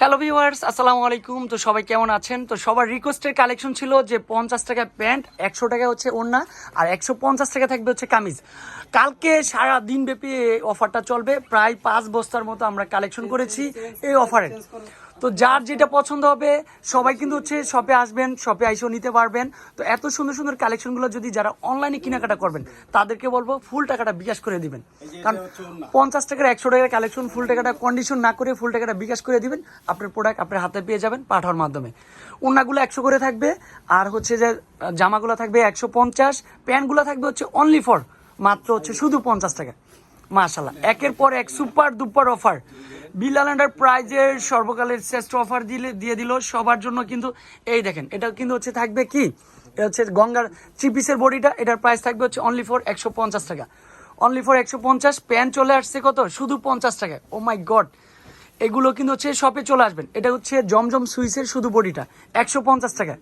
Hello viewers আসসালামু আলাইকুম তো সবাই কেমন আছেন? তো সবার রিকোয়েস্টের কালেকশন ছিল যে পঞ্চাশ টাকা প্যান্ট একশো টাকা হচ্ছে ওড়না, আর একশো পঞ্চাশ টাকা থাকবে হচ্ছে কামিজ। কালকে সারা দিন ব্যাপী অফারটা চলবে। প্রায় পাঁচ বস্তার মতো আমরা কালেকশন করেছি এই অফারে তো যার যেটা পছন্দ হবে সবাই কিন্তু হচ্ছে শপে আসবেন শপে আইসেও নিতে পারবেন। তো এত সুন্দর সুন্দর কালেকশনগুলো যদি যারা অনলাইনে কেনাকাটা করবেন তাদেরকে বলব ফুল টাকাটা বিকাশ করে দিবেন। কারণ পঞ্চাশ টাকার একশো টাকার কালেকশন ফুল টাকাটা কন্ডিশন না করে ফুল টাকাটা বিকাশ করে দিবেন। আপনার প্রোডাক্ট আপনার হাতে পেয়ে যাবেন পাঠানোর মাধ্যমে। ওনাগুলো একশো করে থাকবে আর হচ্ছে যে জামাগুলো থাকবে একশো পঞ্চাশ প্যান্টগুলো থাকবে হচ্ছে অনলি ফর মাত্র হচ্ছে শুধু পঞ্চাশ টাকা। মাশাল্লাহ একের পর এক সুপার দুপার অফার। বিলাল্যান্ডার প্রাইজের সর্বকালের শ্রেষ্ঠ অফার দিলে, দিয়ে দিল সবার জন্য কিন্তু, এই দেখেন, এটা কিন্তু হচ্ছে থাকবে কি? হচ্ছে গঙ্গার থ্রি পিসের বডিটা, এটার প্রাইস থাকবে হচ্ছে অনলি ফর একশো পঞ্চাশ টাকা। অনলি ফর একশো পঞ্চাশ, প্যান্ট চলে আসছে কত? শুধু পঞ্চাশ টাকা ও মাই গড এগুলো কিন্তু হচ্ছে শপে চলে আসবেন। এটা হচ্ছে জমজম সুইসের শুধু বডিটা, একশো পঞ্চাশ টাকা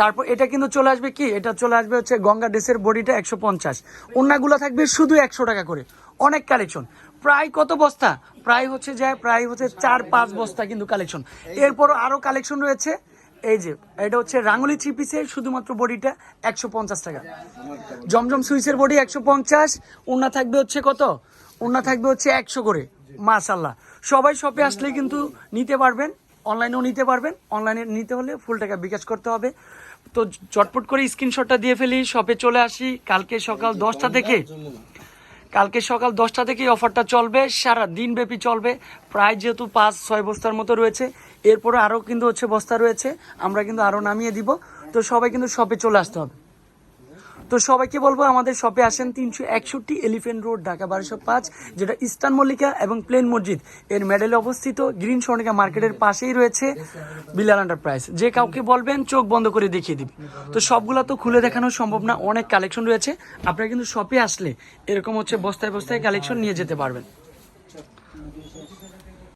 তারপর এটা কিন্তু চলে আসবে কি? এটা চলে আসবে হচ্ছে গঙ্গা ড্রেসের বডিটা একশো পঞ্চাশ। অন্যগুলো থাকবে শুধু একশো টাকা করে। অনেক কালেকশন প্রায় কত বস্তা? প্রায় হচ্ছে যায় প্রায় হচ্ছে চার পাঁচ বস্তা কিন্তু কালেকশন এরপরও আরও কালেকশন রয়েছে। এই যে, এটা হচ্ছে রাঙ্গুলি থ্রি পিসের শুধুমাত্র বডিটা একশো পঞ্চাশ টাকা। জমজম সুইসের বডি একশো পঞ্চাশ। ওনা থাকবে হচ্ছে কত? ওনা থাকবে হচ্ছে একশো করে। মাশাল্লাহ সবাই শপে আসলে কিন্তু নিতে পারবেন। অনলাইনেও নিতে পারবেন। অনলাইনে নিতে হলে ফুল টাকা বিকাশ করতে হবে। তো চটপট করে স্ক্রিনশটটা দিয়ে ফেলি শপে চলে আসি। কালকে সকাল দশটা থেকে, কালকে সকাল দশটা থেকে অফারটা চলবে। সারা দিন ব্যাপী চলবে। প্রায় যেহেতু পাঁচ, ছয় বস্তার মতো রয়েছে, এরপরে আরও কিন্তু হচ্ছে বস্তা রয়েছে। আমরা কিন্তু আরও নামিয়ে দিব। তো সবাই কিন্তু শপে চলে আসতে হবে। তো সবাইকে বলব, আমাদের শপে আসেন তিনশো একষট্টি এলিফেন্ট রোড ঢাকা বারোশো পাঁচ, যেটা ইস্টার্ন মল্লিকা এবং প্লেন মসজিদ এর মেডেলে অবস্থিত গ্রিন স্বর্ণিকা মার্কেটের পাশেই রয়েছে বিলাল এন্টারপ্রাইজ যে কাউকে বলবেন, চোখ বন্ধ করে দেখিয়ে দিবে তো সবগুলা তো খুলে দেখানো সম্ভব না, অনেক কালেকশন রয়েছে। আপনারা কিন্তু শপে আসলে এরকম হচ্ছে বস্তায় বস্তায় কালেকশন নিয়ে যেতে পারবেন।